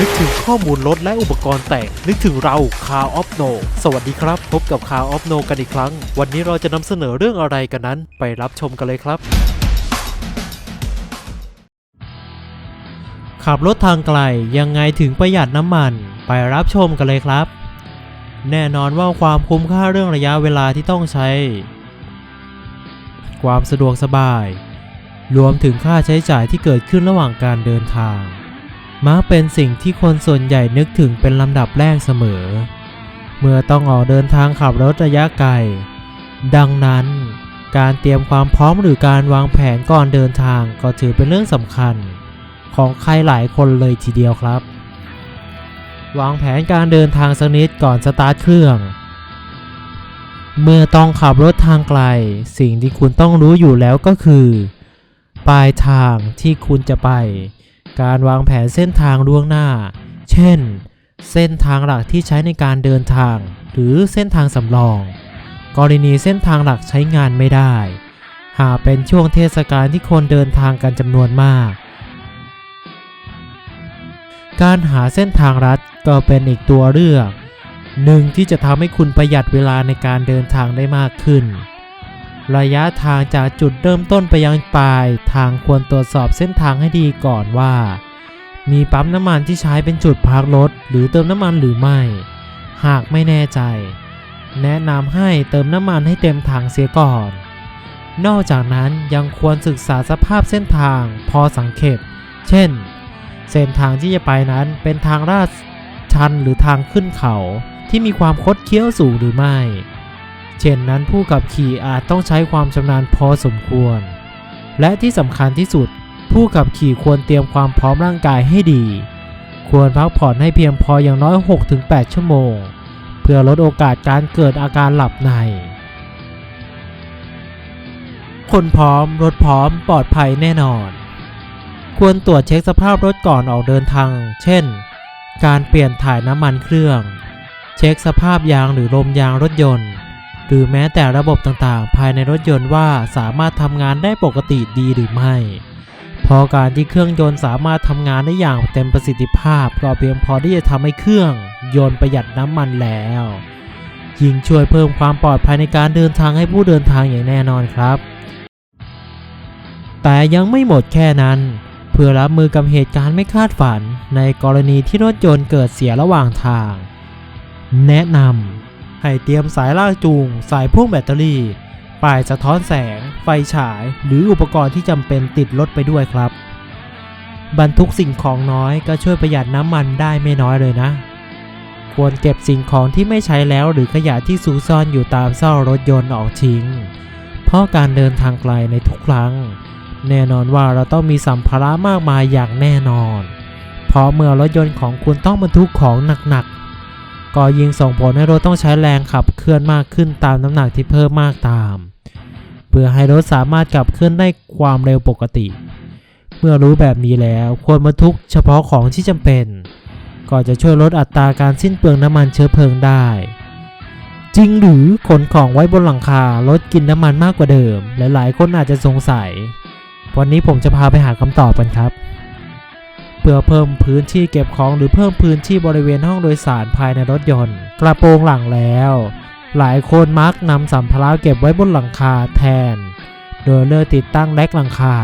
นึกถึงข้อมูลรถและอุปกรณ์แต่ง นึกถึงเรา Car of No สวัสดีครับ พบกับ Car of No กันอีกครั้ง วันนี้เราจะนำเสนอเรื่องอะไรกันนั้น ไปรับชมกันเลยครับขับรถทางไกลยังไงถึงประหยัดน้ำมัน ไปรับชมกันเลยครับ แน่นอนว่าความคุ้มค่าเรื่องระยะเวลาที่ต้องใช้ ความสะดวกสบาย รวมถึงค่าใช้จ่ายที่เกิดขึ้นระหว่างการเดินทาง มักเป็นสิ่งที่คนส่วนใหญ่นึกถึงเป็นลำดับแรกเสมอ เมื่อต้องออกเดินทางขับรถระยะไกล ดังนั้น การเตรียมความพร้อมหรือการวางแผนก่อนเดินทางก็ถือเป็นเรื่องสำคัญ ของใครหลายคนเลยทีเดียวครับ วางแผนการเดินทางสักนิดก่อนสตาร์ทเครื่อง เมื่อต้องขับรถทางไกล สิ่งที่คุณต้องรู้อยู่แล้วก็คือ ปลายทางที่คุณจะไป การวางแผนเส้นทางล่วงหน้า เช่น เส้นทางหลักที่ใช้ในการเดินทาง หรือเส้นทางสำรอง กรณีเส้นทางหลักใช้งานไม่ได้ หากเป็นช่วงเทศกาลที่คนเดินทางกันจำนวนมาก การหาเส้นทางลัดก็เป็นอีกตัวเลือกหนึ่งที่จะทำให้คุณประหยัดเวลาในการเดินทางได้มากขึ้น ระยะทางจากจุดเริ่มต้นไปยังปลาย ทางควรตรวจสอบเส้นทางให้ดีก่อนว่า มีปั๊มน้ำมันที่ใช้เป็นจุดพักรถ หรือเติมน้ำมันหรือไม่ หากไม่แน่ใจ แนะนำให้เติมน้ำมันให้เต็มถังเสียก่อน นอกจากนั้นยังควรศึกษาสภาพเส้นทางพอสังเกต เช่น เส้นทางที่จะไปนั้นเป็นทางลาดชันหรือทางขึ้นเขาที่มีความคดเคี้ยวสูงหรือไม่ เช่นนั้นผู้ขับขี่อาจต้องใช้ความชำนาญพอสมควร และที่สำคัญที่สุด ผู้ขับขี่ควรเตรียมความพร้อมร่างกายให้ดี ควรพักผ่อนให้เพียงพออย่างน้อย 6-8 ชั่วโมง เพื่อลดโอกาสการเกิดอาการหลับใน คนพร้อม รถพร้อม ปลอดภัยแน่นอน ควรตรวจเช็คสภาพรถก่อนออกเดินทาง เช่น การเปลี่ยนถ่ายน้ำมันเครื่อง เช็คสภาพยางหรือลมยางรถยนต์ หรือแม้แต่ระบบต่างๆ ภายในรถยนต์ว่าสามารถทำงานได้ปกติดีหรือไม่พราะการที่เครื่องยนต์สามารถทำงานได้อย่างเต็มประสิทธิภาพก็เพียงพอที่จะทำให้เครื่องยนต์ประหยัดน้ำมันแล้วยิ่งช่วยเพิ่มความปลอดภัยในการเดินทางให้ผู้เดินทางอย่างแน่นอนครับ แต่ยังไม่หมดแค่นั้น เพื่อรับมือกับเหตุการณ์ไม่คาดฝัน ในกรณีที่รถยนต์เกิดเสียระหว่างทาง แนะนำ ให้เตรียมสายลากจูง สายพ่วงแบตเตอรี่ป้ายสะท้อนแสง ไฟฉาย หรืออุปกรณ์ที่จำเป็นติดรถไปด้วยครับ บรรทุกสิ่งของน้อยก็ช่วยประหยัดน้ำมันได้ไม่น้อยเลยนะ ควรเก็บสิ่งของที่ไม่ใช้แล้วหรือขยะที่ซุกซ่อนอยู่ตามซอรถยนต์ออกทิ้ง เพราะการเดินทางไกลในทุกครั้ง แน่นอนว่าเราต้องมีสัมภาระมากมายอย่างแน่นอน เพราะเมื่อรถยนต์ของคุณต้องบรรทุกของหนักๆ ก็ยิ่งส่งผลให้รถต้องใช้แรงขับเคลื่อนมากขึ้นตามน้ำหนักที่เพิ่มมากตาม เพื่อให้รถสามารถขับเคลื่อนได้ความเร็วปกติ เมื่อรู้แบบนี้แล้วควรบรรทุกเฉพาะของที่จำเป็น ก็จะช่วยลดอัตราการสิ้นเปลืองน้ำมันเชื้อเพลิงได้ จริงหรือขนของไว้บนหลังคารถกินน้ำมันมากกว่าเดิมและหลายคนอาจจะสงสัย วันนี้ผมจะพาไปหาคำตอบกันครับ พื่อเพิ่มพื้นที่เก็บของหรือเพิ่มพื้นที่บริเวณห้องโดยสารภายในรถยนต์ กระโปรงหลังแล้ว หลายคนมักนำสัมภาระเก็บไว้บนหลังคาแทน โดยเลือกติดตั้งแร็กหลังคา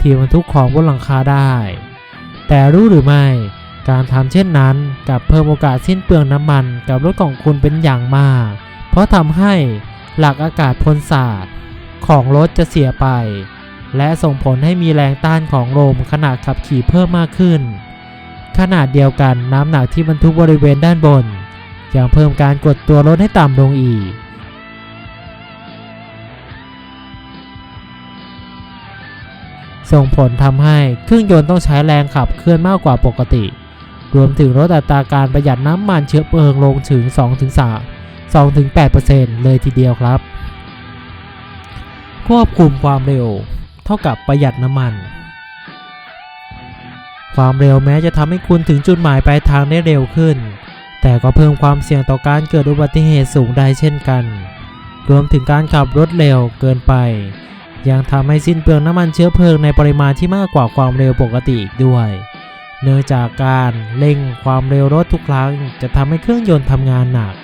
ที่บรรทุกของบนหลังคาได้ แต่รู้หรือไม่การทำเช่นนั้นกับเพิ่มโอกาสสิ้นเปลืองน้ำมันกับรถของคุณเป็นอย่างมาก เพราะทำให้หลักอากาศพ่นสาดของรถจะเสียไป และส่งผลให้มีแรงต้านของลมขณะขับขี่เพิ่มมากขึ้น ขนาดเดียวกันน้ำหนักที่บรรทุกบริเวณด้านบน ยังเพิ่มการกดตัวรถให้ต่ำลงอีก ส่งผลทำให้เครื่องยนต์ต้องใช้แรงขับเคลื่อนมากกว่าปกติ รวมถึงลดอัตราการประหยัดน้ำมันเชื้อเพลิงลงถึง 2-3 2-8%เลยทีเดียวครับ ควบคุมความเร็ว เท่ากับประหยัดน้ำมัน ความเร็วแม้จะทำให้คุณถึงจุดหมายปลายทางได้เร็วขึ้น แต่ก็เพิ่มความเสี่ยงต่อการเกิดอุบัติเหตุสูงได้เช่นกัน รวมถึงการขับรถเร็วเกินไป ยังทำให้สิ้นเปลืองน้ำมันเชื้อเพลิงในปริมาณที่มากกว่าความเร็วปกติอีกด้วยเนื่องจากการเร่งความเร็วรถทุกครั้งจะทำให้เครื่องยนต์ทำงานหนัก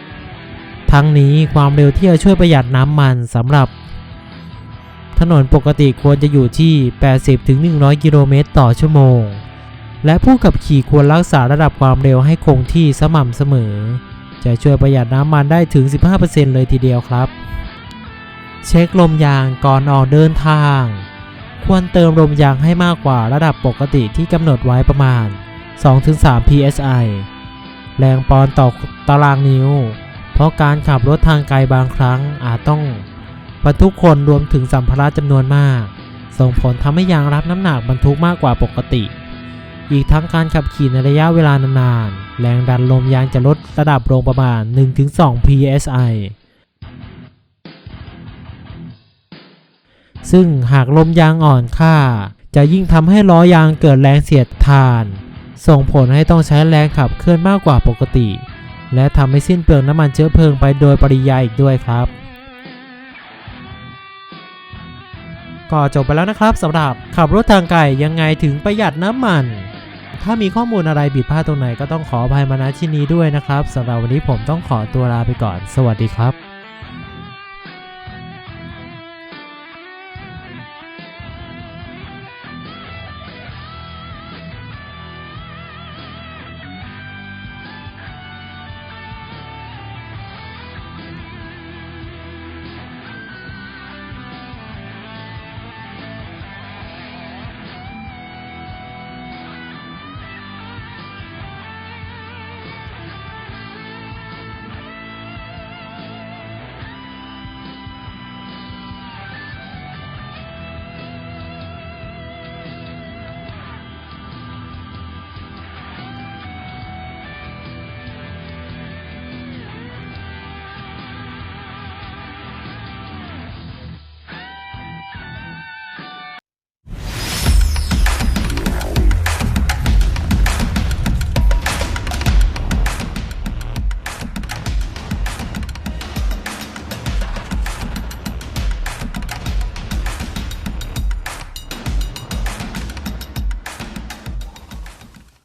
ทั้งนี้ความเร็วที่จะช่วยประหยัดน้ำมันสำหรับ ถนนปกติควรจะอยู่ที่ 80-100 กิโลเมตรต่อชั่วโมง และผู้ขับขี่ควรรักษาระดับความเร็วให้คงที่สม่ำเสมอ จะช่วยประหยัดน้ำมันได้ถึง 15%เลยทีเดียวครับ เช็คลมยางก่อนออกเดินทาง ควรเติมลมยางให้มากกว่าระดับปกติที่กำหนดไว้ประมาณ 2-3 psi แรงปอนด์ต่อตารางนิ้ว เพราะการขับรถทางไกลบางครั้งอาจต้อง บรรทุกคนรวมถึงสัมภาระจำนวนมาก ส่งผลทำให้ยางรับน้ำหนักบรรทุกมากกว่าปกติ อีกทั้งการขับขี่ในระยะเวลานานๆ แรงดันลมยางจะลดระดับลงประมาณ 1-2 psi ซึ่งหากลมยางอ่อนค่า จะยิ่งทำให้ล้อยางเกิดแรงเสียดทาน ส่งผลให้ต้องใช้แรงขับเคลื่อนมากกว่าปกติ และทำให้สิ้นเปลืองน้ำมันเชื้อเพลิงไปโดยปริยายอีกด้วยครับ ก็จบไปแล้วนะครับสำหรับขับรถทางไกลยังไงถึงประหยัดน้ำมัน ถ้ามีข้อมูลอะไรบิดพลาดตรงไหนก็ต้องขออภัยมาณที่นี้ด้วยนะครับสำหรับวันนี้ผมต้องขอตัวลาไปก่อน สวัสดีครับ